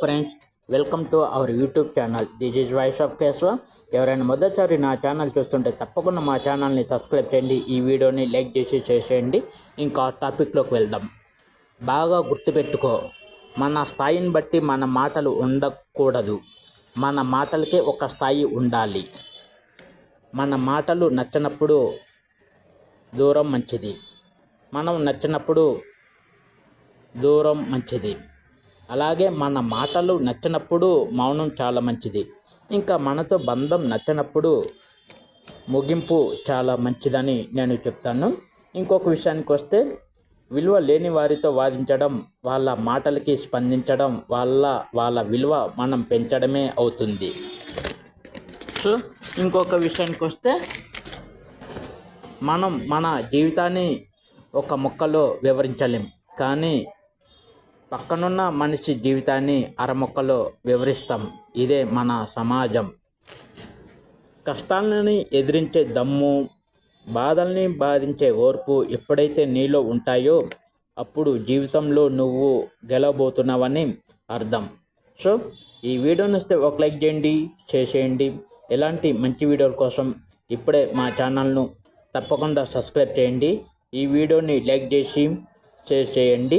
Friends welcome to our YouTube channel this is voice of Keshava ఎవరైనా మొదటిసారి నా channel చూస్తుంటే తప్పకుండా మా ఛానల్ని సబ్స్క్రైబ్ చేయండి. ఈ వీడియోని లైక్ చేసి చేసేయండి ఇంకా టాపిక్లోకి వెళ్దాం. బాగా గుర్తుపెట్టుకో. మన స్థాయిని బట్టి మన మాటలు ఉండకూడదు. మన మాటలకే ఒక స్థాయి ఉండాలి. మన మాటలు నచ్చినప్పుడు దూరం మంచిది. మనం నచ్చినప్పుడు దూరం మంచిది. అలాగే మన మాటలు నచ్చినప్పుడు మౌనం చాలా మంచిది. ఇంకా మనతో బంధం నచ్చినప్పుడు ముగింపు చాలా మంచిదని నేను చెప్తాను. ఇంకొక విషయానికి వస్తే విలువ లేని వారితో వాదించడం వాళ్ళ మాటలకి స్పందించడం వాళ్ళ వాళ్ళ విలువ మనం పెంచడమే అవుతుంది. సో ఇంకొక విషయానికి వస్తే మనం మన జీవితాన్ని ఒక మొక్కలో వివరించలేం. కానీ పక్కనున్న మనిషి జీవితాన్ని అరమొక్కలో వివరిస్తాం. ఇదే మన సమాజం. కష్టాలని ఎదిరించే దమ్ము బాధల్ని బాధించే ఓర్పు ఎప్పుడైతే నీలో ఉంటాయో అప్పుడు జీవితంలో నువ్వు గెలవబోతున్నావని అర్థం. సో ఈ వీడియోని వస్తే ఒక లైక్ చేయండి చేసేయండి ఎలాంటి మంచి వీడియోల కోసం ఇప్పుడే మా ఛానల్ను తప్పకుండా సబ్స్క్రైబ్ చేయండి. ఈ వీడియోని లైక్ చేసి షేర్ చేయండి.